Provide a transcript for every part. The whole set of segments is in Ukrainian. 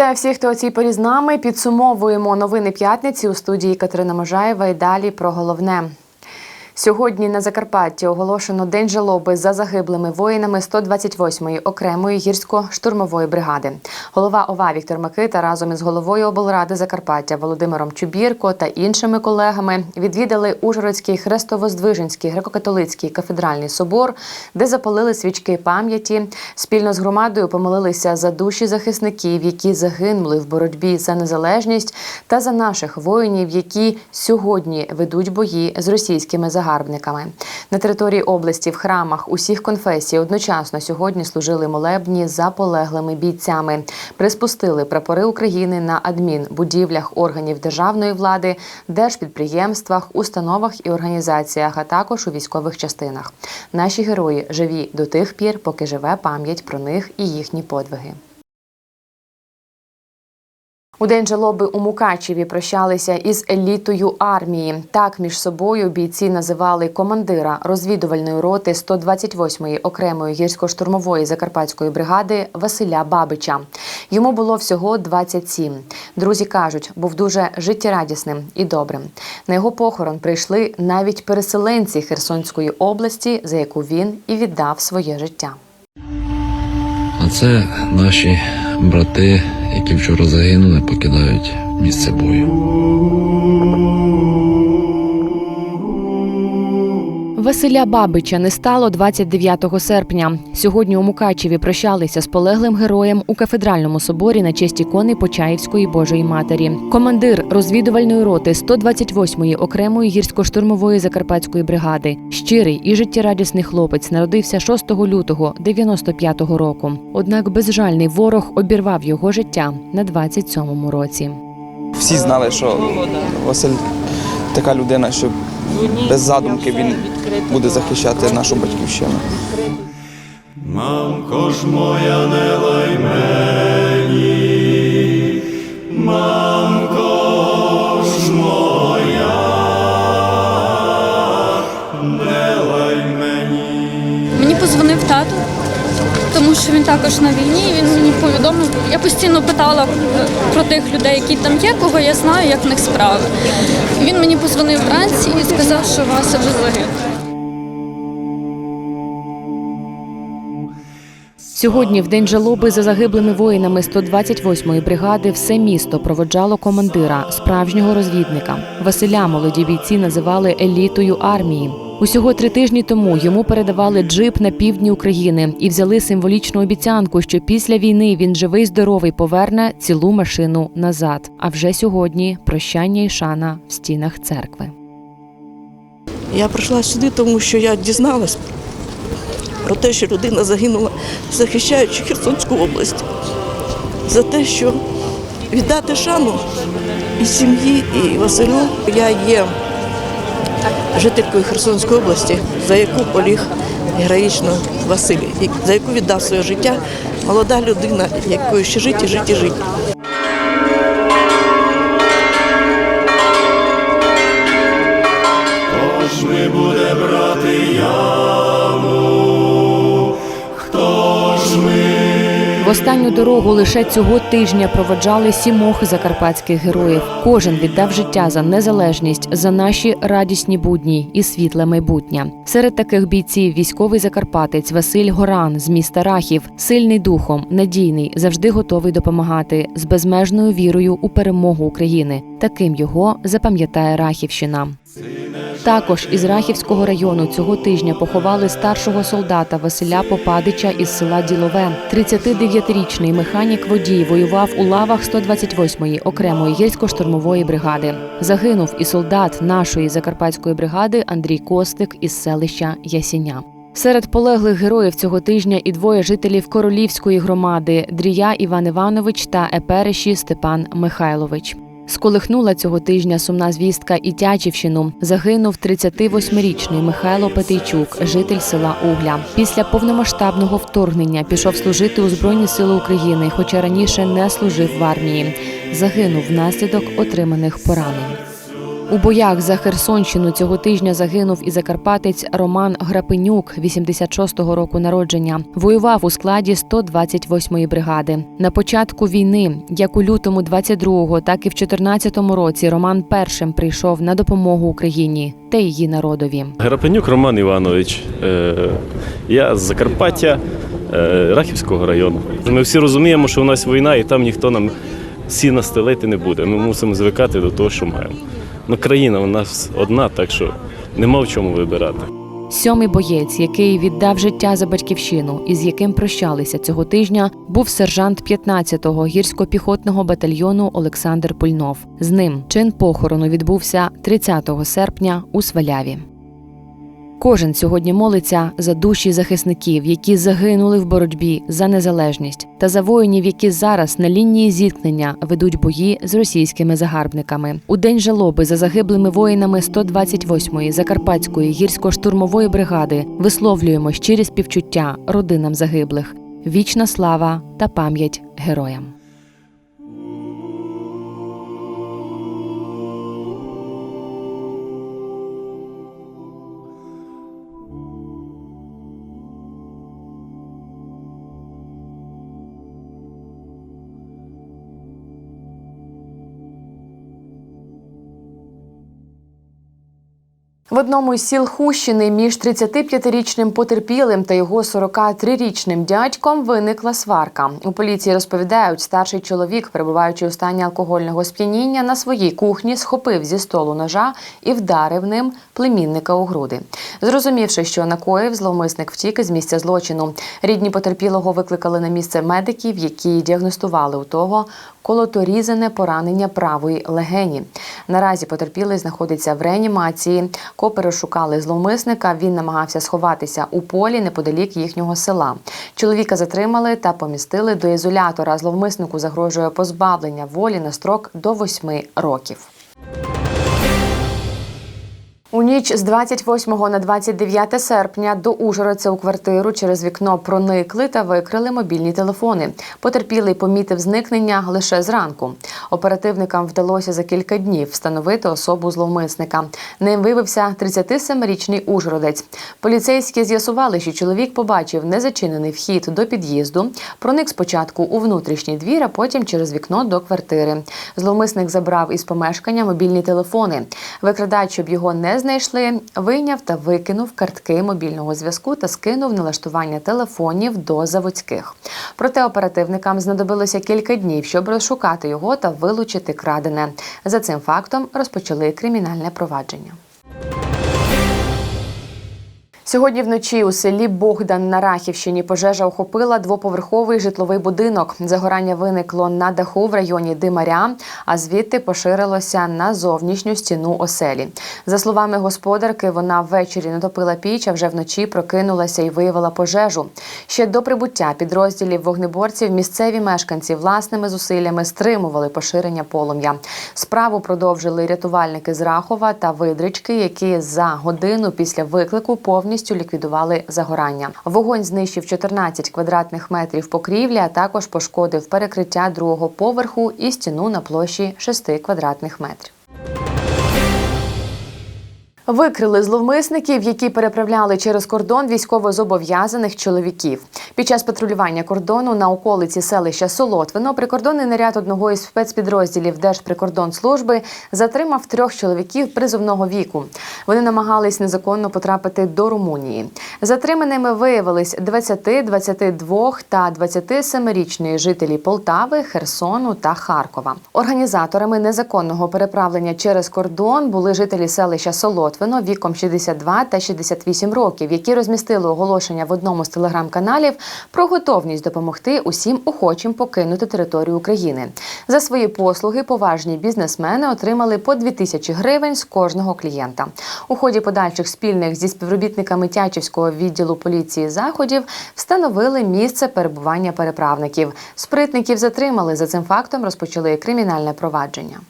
Вітаю всіх, хто у цій порі з нами. Підсумовуємо новини п'ятниці у студії Катерина Можаєва. І далі про головне. Сьогодні на Закарпатті оголошено день жалоби за загиблими воїнами 128-ї окремої гірсько-штурмової бригади. Голова ОВА Віктор Микита разом із головою облради Закарпаття Володимиром Чубірко та іншими колегами відвідали Ужгородський Хрестовоздвиженський греко-католицький кафедральний собор, де запалили свічки пам'яті. Спільно з громадою помолилися за душі захисників, які загинули в боротьбі за незалежність, та за наших воїнів, які сьогодні ведуть бої з російськими загарбниками. На території області в храмах усіх конфесій одночасно сьогодні служили молебні за полеглими бійцями. Приспустили прапори України на адмінбудівлях органів державної влади, держпідприємствах, установах і організаціях, а також у військових частинах. Наші герої живі до тих пір, поки живе пам'ять про них і їхні подвиги. У день жалоби у Мукачеві прощалися із елітою армії. Так між собою бійці називали командира розвідувальної роти 128-ї окремої гірсько-штурмової закарпатської бригади Василя Бабича. Йому було всього 27. Друзі кажуть, був дуже життєрадісним і добрим. На його похорон прийшли навіть переселенці Херсонської області, за яку він і віддав своє життя. А це наші брати, які вчора загинули, покидають місце бою. Василя Бабича не стало 29 серпня. Сьогодні у Мукачеві прощалися з полеглим героєм у кафедральному соборі на честь ікони Почаївської Божої Матері. Командир розвідувальної роти 128-ї окремої гірсько-штурмової закарпатської бригади. Щирий і життєрадісний хлопець народився 6 лютого 95-го року. Однак безжальний ворог обірвав його життя на 27-му році. Всі знали, що Василь така людина, що без задумки він буде захищати нашу батьківщину. Мамко ж моя не лай мені, мамко тому що він також на війні. Він мені повідомив. Я постійно питала про тих людей, які там є, кого я знаю, як в них справи. Він мені позвонив вранці і сказав, що Вася вже загинув. Сьогодні, в день жалоби за загиблими воїнами 128-ї бригади, все місто проводжало командира, справжнього розвідника. Василя молоді бійці називали елітою армії. Усього три тижні тому йому передавали джип на півдні України і взяли символічну обіцянку, що після війни він живий, здоровий поверне цілу машину назад. А вже сьогодні прощання і шана в стінах церкви. Я прийшла сюди, тому що я дізналась про те, що людина загинула, захищаючи Херсонську область, за те, що віддати шану і сім'ї, і Василю. Я є жителькою Херсонської області, за яку поліг героїчно Василь, і за яку віддав своє життя молода людина, якою ще жити, жити, жити. Хто останню дорогу лише цього тижня проводжали сімох закарпатських героїв. Кожен віддав життя за незалежність, за наші радісні будні і світле майбутнє. Серед таких бійців військовий закарпатець Василь Горан з міста Рахів, сильний духом, надійний, завжди готовий допомагати з безмежною вірою у перемогу України. Таким його запам'ятає Рахівщина. Також із Рахівського району цього тижня поховали старшого солдата Василя Попадича із села Ділове. 39-річний механік водій воював у лавах 128-ї окремої гірсько-штурмової бригади. Загинув і солдат нашої закарпатської бригади Андрій Костик із селища Ясіня. Серед полеглих героїв цього тижня і двоє жителів Королівської громади Дрія Іван Іванович та Епереші Степан Михайлович. Сколихнула цього тижня сумна звістка і Тячівщину. Загинув 38-річний Михайло Петейчук, житель села Угля. Після повномасштабного вторгнення пішов служити у Збройні Сили України, хоча раніше не служив в армії. Загинув внаслідок отриманих поранень. У боях за Херсонщину цього тижня загинув і закарпатець Роман Грапенюк, 86-го року народження. Воював у складі 128-ї бригади. На початку війни, як у лютому 22-го, так і в 14-му році, Роман першим прийшов на допомогу Україні та її народові. Грапенюк Роман Іванович. Е, Я з Закарпаття, е, Рахівського району. Ми всі розуміємо, що у нас війна, і там ніхто нам сіна стелити не буде. Ми мусимо звикати до того, що маємо. Ну, країна у нас одна, так що нема в чому вибирати. Сьомий боєць, який віддав життя за батьківщину, і з яким прощалися цього тижня, був сержант 15-го гірсько-піхотного батальйону Олександр Пульнов. З ним чин похорону відбувся 30 серпня у Сваляві. Кожен сьогодні молиться за душі захисників, які загинули в боротьбі за незалежність, та за воїнів, які зараз на лінії зіткнення ведуть бої з російськими загарбниками. У день жалоби за загиблими воїнами 128-ї Закарпатської гірсько-штурмової бригади висловлюємо щирі співчуття родинам загиблих. Вічна слава та пам'ять героям. В одному із сіл Хущини між 35-річним потерпілим та його 43-річним дядьком виникла сварка. У поліції розповідають, старший чоловік, перебуваючи у стані алкогольного сп'яніння, на своїй кухні схопив зі столу ножа і вдарив ним племінника у груди. Зрозумівши, що накоїв, зловмисник втік із місця злочину. Рідні потерпілого викликали на місце медиків, які діагностували у того колоторізане поранення правої легені. Наразі потерпілий знаходиться в реанімації. Копи розшукали зловмисника. Він намагався сховатися у полі неподалік їхнього села. Чоловіка затримали та помістили до ізолятора. Зловмиснику загрожує позбавлення волі на строк до восьми років. У ніч з 28 на 29 серпня до Ужгородця у квартиру через вікно проникли та викрили мобільні телефони. Потерпілий помітив зникнення лише зранку. Оперативникам вдалося за кілька днів встановити особу зловмисника. Ним виявився 37-річний ужгородець. Поліцейські з'ясували, що чоловік побачив незачинений вхід до під'їзду, проник спочатку у внутрішній двір, а потім через вікно до квартири. Зловмисник забрав із помешкання мобільні телефони. Викрадач, щоб його не знайшли, вийняв та викинув картки мобільного зв'язку та скинув налаштування телефонів до заводських. Проте оперативникам знадобилося кілька днів, щоб розшукати його та вилучити крадене. За цим фактом розпочали кримінальне провадження. Сьогодні вночі у селі Богдан на Рахівщині пожежа охопила двоповерховий житловий будинок. Загорання виникло на даху в районі Димаря, а звідти поширилося на зовнішню стіну оселі. За словами господарки, вона ввечері натопила піч, а вже вночі прокинулася і виявила пожежу. Ще до прибуття підрозділів вогнеборців місцеві мешканці власними зусиллями стримували поширення полум'я. Справу продовжили рятувальники з Рахова та Видрички, які за годину після виклику повністю ліквідували загорання. Вогонь знищив 14 квадратних метрів покрівлі, а також пошкодив перекриття другого поверху і стіну на площі 6 квадратних метрів. Викрили зловмисників, які переправляли через кордон військовозобов'язаних чоловіків. Під час патрулювання кордону на околиці селища Солотвино прикордонний наряд одного із спецпідрозділів Держприкордонслужби затримав трьох чоловіків призовного віку. Вони намагались незаконно потрапити до Румунії. Затриманими виявились 20, 22 та 27-річні жителі Полтави, Херсону та Харкова. Організаторами незаконного переправлення через кордон були жителі селища Солотвино віком 62 та 68 років, які розмістили оголошення в одному з телеграм-каналів про готовність допомогти усім охочим покинути територію України. За свої послуги поважні бізнесмени отримали по 2 тисячі гривень з кожного клієнта. У ході подальших спільних зі співробітниками Тячівського відділу поліції заходів встановили місце перебування переправників. Спритників затримали. За цим фактом розпочали кримінальне провадження.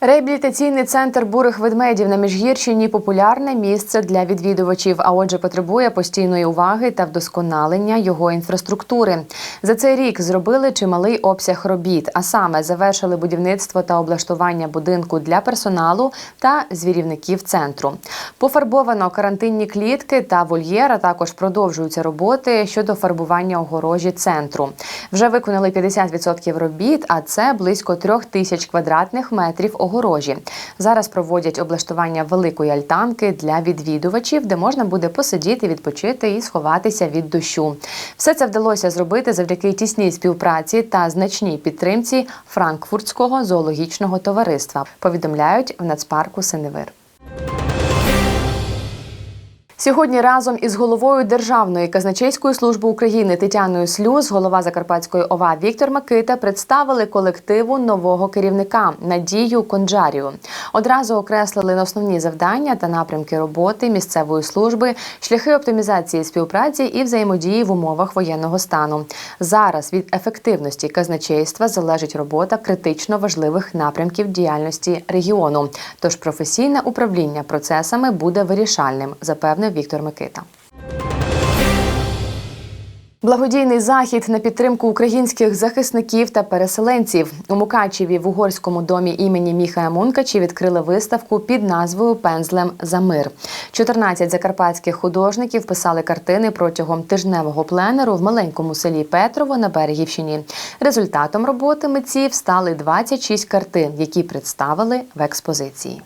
Реабілітаційний центр бурих ведмедів на Міжгірщині популярне місце для відвідувачів, а отже, потребує постійної уваги та вдосконалення його інфраструктури. За цей рік зробили чималий обсяг робіт, а саме завершили будівництво та облаштування будинку для персоналу та звірівників центру. Пофарбовано карантинні клітки та вольєр, а також продовжуються роботи щодо фарбування огорожі центру. Вже виконали 50% робіт, а це близько трьох тисяч квадратних метрів огорожі. Зараз проводять облаштування великої альтанки для відвідувачів, де можна буде посидіти, відпочити і сховатися від дощу. Все це вдалося зробити завдяки тісній співпраці та значній підтримці Франкфуртського зоологічного товариства. Повідомляють в нацпарку Синевир. Сьогодні разом із головою Державної казначейської служби України Тетяною Слюз, голова Закарпатської ОВА Віктор Макита представили колективу нового керівника Надію Конджарію. Одразу окреслили основні завдання та напрямки роботи місцевої служби, шляхи оптимізації співпраці і взаємодії в умовах воєнного стану. Зараз від ефективності казначейства залежить робота критично важливих напрямків діяльності регіону. Тож професійне управління процесами буде вирішальним, запевнив Віктор Микита. Благодійний захід на підтримку українських захисників та переселенців у Мукачеві в угорському домі імені Міхая Мункачі відкрили виставку під назвою Пензлем за мир. 14 закарпатських художників писали картини протягом тижневого пленеру в маленькому селі Петрово на Берегівщині. Результатом роботи митців стали 26 картин, які представили в експозиції.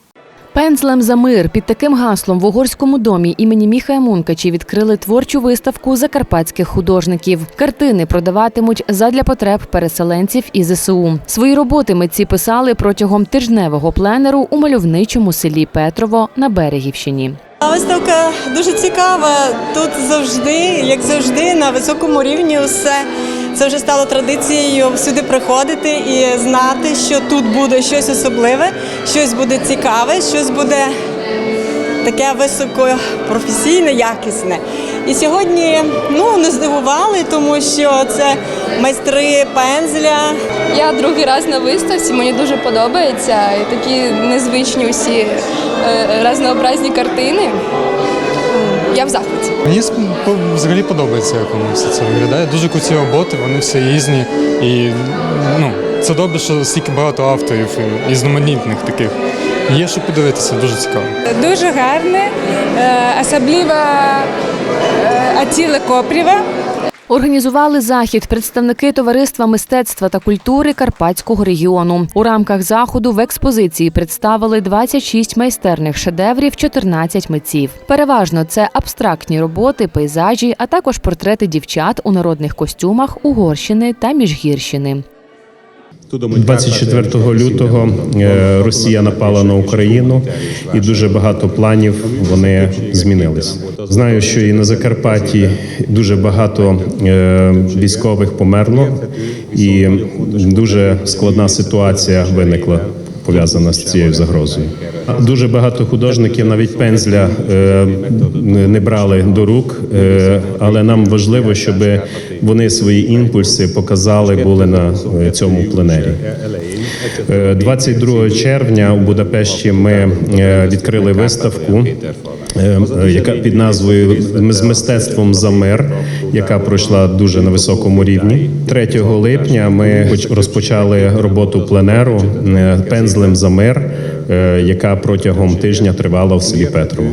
Пензлем за мир під таким гаслом в угорському домі імені Міхая Мункачі відкрили творчу виставку закарпатських художників. Картини продаватимуть задля потреб переселенців і ЗСУ. Свої роботи митці писали протягом тижневого пленеру у мальовничому селі Петрово на Берегівщині. Виставка дуже цікава. Тут завжди, як завжди, на високому рівні все. Це вже стало традицією всюди приходити і знати, що тут буде щось особливе, щось буде цікаве, щось буде таке високопрофесійне, якісне. І сьогодні ну, не здивували, тому що це майстри пензля, Я другий раз на виставці, мені дуже подобається. І такі незвичні усі е, разнообразні картини. Я в захваті. Мені взагалі подобається, як воно все це виглядає. Дуже круті роботи, вони всі різні. І ну, це добре, що стільки багато авторів і різноманітних таких. Є що подивитися, дуже цікаво. Дуже гарне, е, особливо е, Атіла Копрєва. Організували захід представники товариства мистецтва та культури Карпатського регіону. У рамках заходу в експозиції представили 26 майстерних шедеврів, 14 митців. Переважно це абстрактні роботи, пейзажі, а також портрети дівчат у народних костюмах Угорщини та Міжгірщини. 24 лютого е, Росія напала на Україну, і дуже багато планів вони змінились. Знаю, що і на Закарпатті дуже багато е, військових померло, і дуже складна ситуація виникла. Пов'язана з цією загрозою. Дуже багато художників навіть пензля е, не брали до рук, е, але нам важливо, щоб вони свої імпульси показали були на е, цьому пленері. Е, 22 червня у Будапешті ми відкрили виставку, яка під назвою з мистецтвом за мир, яка пройшла дуже на високому рівні. 3 липня ми поч- розпочали роботу пленеру е, пензлем за мир, е, яка протягом тижня тривала в селі Петрово.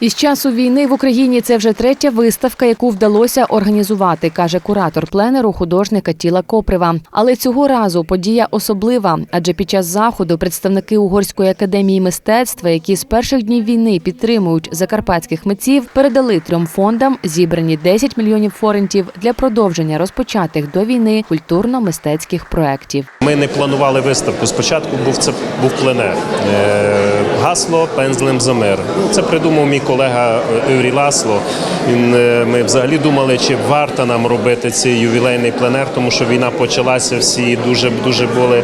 Із часу війни в Україні це вже третя виставка, яку вдалося організувати, каже куратор пленеру художника Тіла Коприва. Але цього разу подія особлива, адже під час заходу представники Угорської академії мистецтва, які з перших днів війни підтримують закарпатських митців, передали трьом фондам зібрані 10 мільйонів форентів для продовження розпочатих до війни культурно-мистецьких проєктів. Ми не планували виставку. Спочатку був це був пленер. Е, Гасло пензлем за мир. Ну, Це придумав мій колега Еврі Ласло. Він, е, ми взагалі думали, чи варто нам робити цей ювілейний пленер, тому що війна почалася, всі дуже дуже були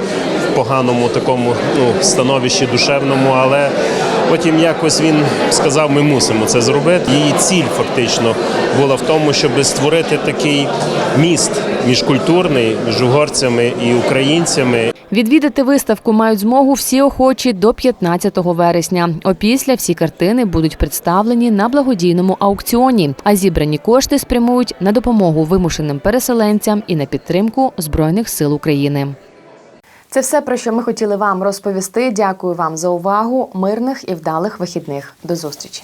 в поганому такому ну, становищі душевному, але Потім якось він сказав, ми мусимо це зробити. Її ціль фактично була в тому, щоб створити такий міст міжкультурний між угорцями і українцями. Відвідати виставку мають змогу всі охочі до 15 вересня. Опісля всі картини будуть представлені на благодійному аукціоні, а зібрані кошти спрямують на допомогу вимушеним переселенцям і на підтримку збройних сил України. Це все про що ми хотіли вам розповісти. Дякую вам за увагу. Мирних і вдалих вихідних. До зустрічі.